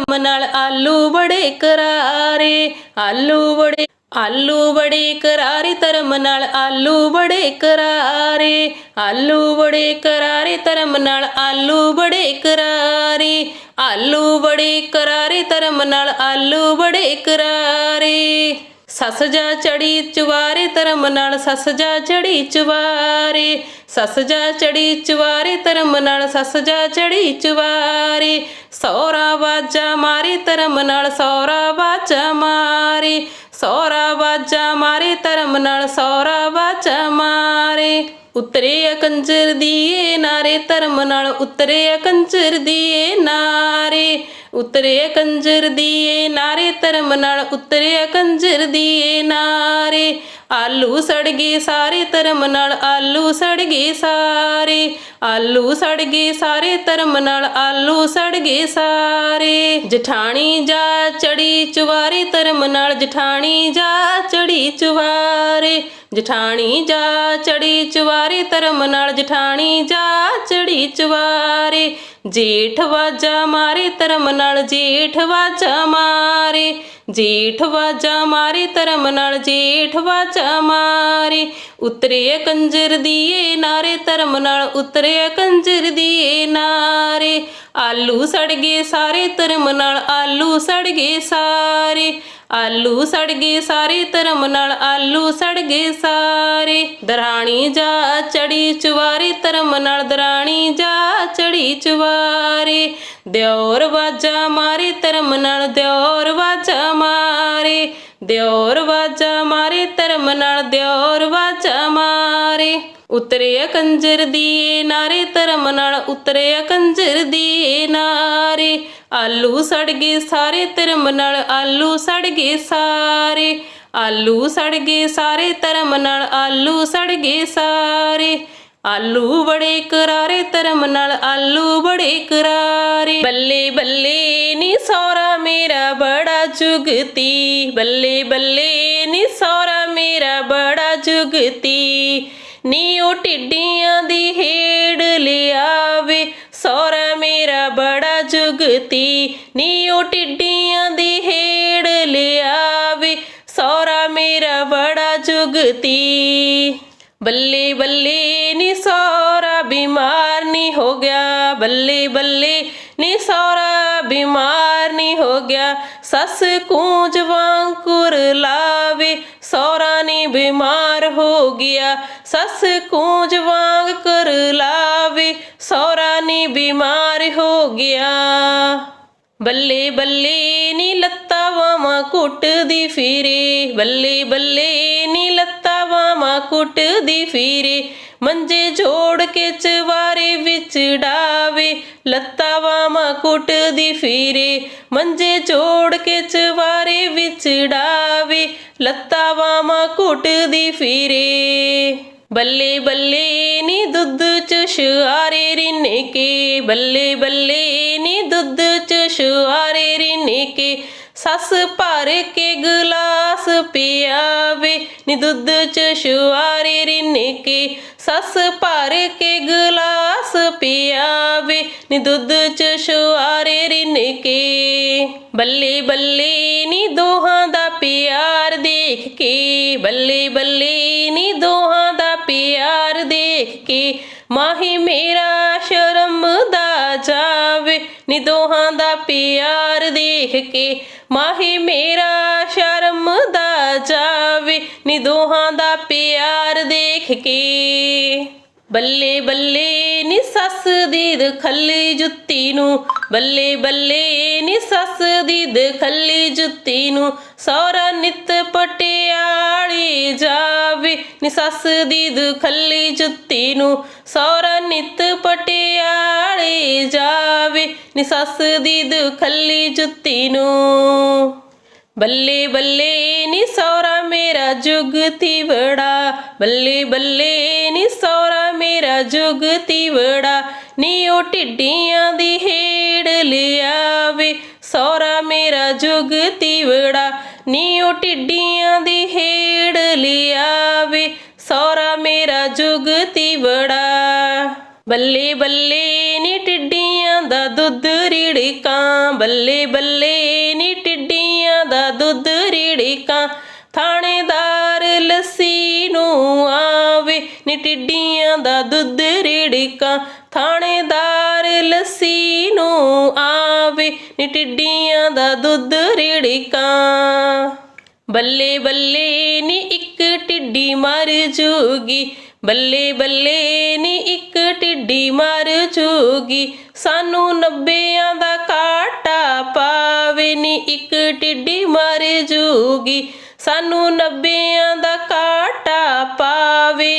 ਧਰਮ ਨਾਲ ਆਲੂ ਬੜੇ ਕਰਾਰੇ, ਆਲੂ ਬੜੇ ਆਲੂ ਬੜੇ ਕਰਾਰੇ, ਧਰਮ ਨਾਲ ਆਲੂ ਬੜੇ ਕਰਾਰੇ, ਆਲੂ ਬੜੇ ਕਰਾਰੇ, ਧਰਮ ਨਾਲ ਆਲੂ ਬੜੇ ਕਰਾਰੇ, ਆਲੂ ਬੜੇ ਕਰਾਰੇ, ਧਰਮ ਨਾਲ ਆਲੂ ਬੜੇ ਕਰਾਰੇ। ਸੱਸ ਜਾ ਚੜੀ ਚੁਵਾਰੇ, ਧਰਮ ਨਾਲ ਸੱਸ ਜਾ ਚੜੀ ਚੁਵਾਰੇ। ਸੱਸ ਜਾ ਚੜੀ ਚੁਵਾਰੇ, ਧਰਮ ਨਾਲ ਸੱਸ ਜਾ ਚੜੀ ਚੁਵਾਰੇ। ਸੌਰਾ ਬਾਜਾ ਮਾਰੇ, ਧਰਮ ਨਾਲ ਸੌਰਾ ਬਾਜਾ ਮਾਰੇ। ਸੌਰਾ ਬਾਜਾ ਮਾਰੇ, ਧਰਮ ਨਾਲ ਸੌਰਾ ਬਾਜਾ ਮਾਰੇ। ਉਤਰੇ ਕੰਜਰ ਦੀਏ ਨਾਰੇ, ਧਰਮ ਨਾਲ ਉਤਰੇ ਕੰਜਰ ਦੀਏ ਨਾਰੇ। ਉਤਰੇ ਕੰਜਰ ਦੀਏ ਨਾਰੇ, ਧਰਮ ਨਾਲ ਉਤਰੇ ਕੰਜਰ ਦੀਏ ਨਾਰੇ। ਆਲੂ ਸੜ ਗਏ ਸਾਰੇ, ਧਰਮ ਨਾਲ ਆਲੂ ਸੜ ਗਏ ਸਾਰੇ। ਆਲੂ ਸੜ ਗਏ ਸਾਰੇ, ਧਰਮ ਨਾਲ ਆਲੂ ਸੜ ਗਏ ਸਾਰੇ। ਜਠਾਣੀ ਜਾ ਚੜੀ ਚੁਵਾਰੇ, ਧਰਮ ਨਾਲ ਜਠਾਣੀ ਜਾ ਚੜੀ ਚੁਵਾਰੇ। ਜਠਾਣੀ ਜਾ ਚੜੀ ਚੁਵਾਰੇ, ਧਰਮ ਨਾਲ ਜਠਾਣੀ ਜਾ ਚੜੀ ਚੁਵਾਰੇ। ਜੇਠ ਵਾਜਾ ਮਾਰੇ ਧਰਮ ਨਾਲ ਜੇਠ ਵਾਜਾ ਮਾਰੇ। ਜੇਠ ਵਾਜਾ ਮਾਰੇ ਧਰਮ ਨਾਲ ਜੇਠ ਵਾਜਾ ਮਾਰੇ। ਉਤਰੇ ਕੰਜਰ ਦੀਏ ਨਾਰੇ, ਧਰਮ ਨਾਲ ਉਤਰੇ ਕੰਜਰ ਦੀਏ ਨਾਰੇ। ਆਲੂ ਸੜ ਗਏ ਸਾਰੇ ਧਰਮ ਨਾਲ, ਆਲੂ ਸੜ ਗਏ ਸਾਰੇ। ਆਲੂ ਸੜ ਗਏ ਸਾਰੇ ਧਰਮ ਨਾਲ, ਆਲੂ ਸੜ ਗਏ ਸਾਰੇ। ਦਰਾਣੀ ਜਾ ਚੜੀ ਚੁਵਾਰੇ, ਧਰਮ ਨਾਲ ਦਰਾਣੀ ਜਾ ਚੜੀ ਚੁਵਾਰੇ। ਦਿਓਰ ਵਾਜਾ ਮਾਰੇ, ਧਰਮ ਨਾਲ ਦਿਓਰ ਵਾਜਾ ਮਾਰੇ। ਦਿਓਰ ਵਾਜਾ ਮਾਰੇ, ਧਰਮ ਨਾਲ ਦਿਓਰ ਵਾਜਾ ਮਾਰੇ ਉਤਰੇ ਕੰਜਰ ਦੀਏ ਨਾਰੇ, ਧਰਮ ਨਾਲ ਉਤਰੇ ਕੰਜਰ ਦੀਏ ਨਾਰੇ। ਆਲੂ ਸੜ ਗਏ ਸਾਰੇ, ਧਰਮ ਨਾਲ ਆਲੂ ਸੜ ਗਏ ਸਾਰੇ। ਆਲੂ ਸੜ ਗਏ ਸਾਰੇ, ਧਰਮ ਨਾਲ ਆਲੂ ਸੜ ਗਏ ਸਾਰੇ। ਆਲੂ ਬੜੇ ਕਰਾਰੇ, ਧਰਮ ਨਾਲ ਆਲੂ ਬੜੇ ਕਰਾਰੇ। ਬੱਲੇ ਬੱਲੇ ਨੀ ਸੌਰਾ ਮੇਰਾ ਬੜਾ ਜੁਗਤੀ। ਬੱਲੇ ਬੱਲੇ ਨੀ ਸੌਰਾ ਮੇਰਾ ਬੜਾ ਜੁਗਤੀ। ਨੀ ਉਹ ਟਿੱਡੀਆਂ ਦੀ ਹੇੜ ਲਿਆਵੇ, ਸੌਰਾ ਮੇਰਾ ਬੜਾ ਜੁਗਤੀ। ਨੀ ਉਹ ਟਿੱਡੀਆਂ ਦੀ ਹੇੜ ਲਿਆਵੇ, ਸੌਰਾ ਮੇਰਾ ਬੜਾ ਜੁਗਤੀ। ਬੱਲੇ ਬੱਲੇ ਨੀ ਸੌਰਾ ਬਿਮਾਰ ਨੀ ਹੋ ਗਿਆ, ਬੱਲੇ ਬੱਲੇ ਨੀ ਸੌਰਾ ਬਿਮਾਰ ਨੀ ਹੋ ਗਿਆ। ਸੱਸ ਕੂੰਜ ਵਾਂਕੁਰ ਲਾਵੇ, ਸੌਰਾ ਨੀ ਬਿਮਾਰ ਹੋ ਗਿਆ। ਸੱਸ ਕੂੰਜ ਵਾਂਗ ਕਰ ਲਾਵੇ ਸੌਰਾ ਨੀ ਬਿਮਾਰ ਹੋ ਗਿਆ। ਬੱਲੇ ਬੱਲੇ ਨੀ ਲੱਤਾ ਵਾਵਾਂ ਕੁੱਟਦੀ ਫਿਰੇ, ਬੱਲੇ ਬੱਲੇ ਨੀ ਲੱਤਾਂ ਵਾਵਾਂ ਕੁੱਟਦੀ ਫਿਰੇ, ਮੰਜੇ ਜੋੜ ਕੇ ਚਵਾਰੇ ਵਿੱਚ ਡਾਵੇ ਲੱਤਾਂ ਵਾਵਾਂ ਕੁੱਟਦੀ ਫਿਰੇ, ਮੰਜੇ ਜੋੜ ਕੇ ਚਵਾਰੇ ਵਿੱਚ ਡਾਵੇ, ਲੱਤਾਂ ਵਾਵਾਂ ਕੁੱਟਦੀ ਫਿਰੇ। ਬੱਲੇ ਬੱਲੇ ਨੀ ਦੁੱਧ ਚ ਸ਼ੁਆਰੇ ਰਿੰਨੇ ਕੇ, ਬੱਲੇ ਬੱਲੇ ਨੀ ਦੁੱਧ ਚ ਸ਼ੁਆਰੇ ਰਿੰਨੇ ਕੇ, ਸੱਸ ਭਰ ਕੇ ਗਲਾਸ ਪਿਆਵੇ, ਨੀ ਦੁੱਧ ਚ ਸ਼ੁਆਰੇ ਰਿੰਨੇ ਕੇ, ਸੱਸ ਭਰ ਕੇ ਗਲਾਸ ਪਿਆਵੇ ਨੀ ਦੁੱਧ ਚ ਸ਼ੁਆਰੇ ਰਿੰਨੇ ਕੇ, ਬੱਲੇ ਬੱਲੇ ਨੀ ਦੋਹਾਂ ਦਾ ਪਿਆਰ ਦੇਖ ਕੇ, ਬੱਲੇ ਬੱਲੇ ਨੀ ਦੋਹਾਂ ਦਾ ਪਿਆਰ ਦੇਖ ਕੇ, ਮਾਹੀ ਮੇਰਾ ਸ਼ਰਮ ਦਾ ਜਾਵੇ, ਨੀ ਦੋਹਾਂ ਦਾ ਪਿਆਰ ਦੇਖ ਕੇ, ਮਾਹੀ ਮੇਰਾ ਸ਼ਰਮ ਦਾ ਜਾਵੇ, ਨੀ ਦੋਹਾਂ ਦਾ ਪਿਆਰ ਦੇਖ ਕੇ। ਬੱਲੇ ਬੱਲੇ ਨੀ ਸੱਸ ਦੀਦ ਖੱਲੀ ਜੁੱਤੀ ਨੂੰ, ਬੱਲੇ ਬੱਲੇ ਨੀ ਸੱਸ ਦੀਦ ਖੱਲੀ ਜੁੱਤੀ ਨੂੰ ਸੌਰਾ ਨਿਤ ਪਟਿਆਲੀ ਜਾਵੇ। ਨੀ ਸੱਸ ਦੀਦ ਦਖੱਲੀ ਜੁੱਤੀ ਨੂੰ ਸੌਰਾ ਨਿਤ ਪਟਿਆਲੀ ਜਾਵੇ। ਨੀ ਸੱਸ ਦੀਦ ਖੱਲੀ ਜੁੱਤੀ ਨੂੰ। ਬੱਲੇ ਬੱਲੇ ਨੀ ਸੌਰਾ ਮੇਰਾ ਜੁਗਤੀ ਵੜਾ ਬੱਲੇ ਬੱਲੇ ਨੀ ਸੌਰਾ ਮੇਰਾ ਤਿਵੜਾ ਨੀ ਉਹ ਟਿੱਡੀਆਂ ਦੀ ਹੇੜ ਲਿਆਵੇ। ਸੌਰਾ ਮੇਰਾ ਜੁਗਤੀ ਤਿਵੜਾ ਨੀ ਉਹ ਢਿੱਡੀਆਂ ਦੀ ਹੇੜ ਲਿਆਵੇ। ਸੌਰਾ ਮੇਰਾ ਜੁਗਤੀ ਤਿਵੜਾ। ਬੱਲੇ ਬੱਲੇ ਨੀ ਟਿੱਡੀਆਂ ਦਾ ਦੁੱਧ ਰਿੜਕਾਂ। ਬੱਲੇ ਬੱਲੇ ਨੀ ਟਿੱਡੀਆਂ ਦਾ ਦੁੱਧ ਰਿੜਕਾਂ। ਨੀ ਟਿੱਡੀਆਂ ਦਾ ਦੁੱਧ ਰੀੜਕਾਂ, ਥਾਣੇਦਾਰ ਲੱਸੀ ਨੂੰ ਆਵੇ, ਨੀ ਟਿੱਡੀਆਂ ਦਾ ਦੁੱਧ ਰੀੜਕਾਂ। ਬੱਲੇ ਬੱਲੇ ਨੀ ਇੱਕ ਟਿੱਡੀ ਮਰ ਜੂਗੀ, ਬੱਲੇ ਬੱਲੇ ਨੀ ਇੱਕ ਟਿੱਡੀ ਮਰ ਜੂਗੀ, ਸਾਨੂੰ ਨੱਬਿਆਂ ਦਾ ਕਾਟਾ ਪਾਵੇ, ਨੀ ਇੱਕ ਟਿੱਡੀ ਮਰ ਜੂਗੀ, ਸਾਨੂੰ ਨੱਬਿਆਂ ਦਾ ਕਾਟਾ ਪਾਵੇ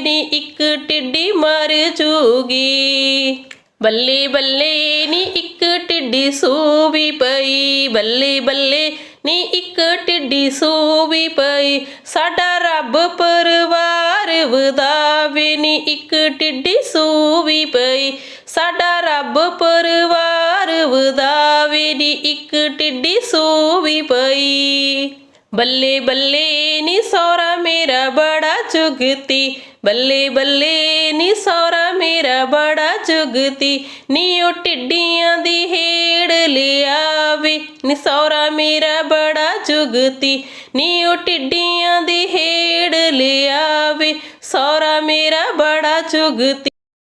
ਨੀ ਇੱਕ ਟਿੱਡੀ ਮਰ ਜੂਗੀ ਬੱਲੇ ਬੱਲੇ ਨੀ ਇੱਕ ਟਿੱਡੀ ਸੂਵੀ ਪਈ। ਬੱਲੇ ਬੱਲੇ ਨੀ ਇੱਕ ਟਿੱਡੀ ਸੂਵੀ ਪਈ। ਸਾਡਾ ਰੱਬ ਪਰਿਵਾਰ ਵਧਾਵੇ ਨੀ ਇੱਕ ਟਿੱਡੀ ਸੂਵੀ ਪਈ। ਸਾਡਾ ਰੱਬ ਪਰਿਵਾਰ ਵਧਾਵੇ ਨੀ ਇੱਕ ਟਿੱਡੀ ਸੂਵੀ ਪਈ। ਬੱਲੇ ਬੱਲੇ ਨੀ ਸੌਰਾ ਮੇਰਾ ਬੜਾ ਚੁਗਤੀ। ਬੱਲੇ ਬੱਲੇ ਨੀ ਸੌਰਾ ਮੇਰਾ ਬੜਾ ਜੁਗਤੀ, ਨੀ ਉਹ ਟਿੱਡੀਆਂ ਦੀ ਹੇੜ ਲਿਆਵੇ। ਨੀ ਸੌਰਾ ਮੇਰਾ ਬੜਾ ਜੁਗਤੀ, ਨੀ ਉਹ ਟਿੱਡੀਆਂ ਦੀ ਹੇੜ ਲਿਆਵੇ। ਸੌਰਾ ਮੇਰਾ ਬੜਾ ਜੁਗਤੀ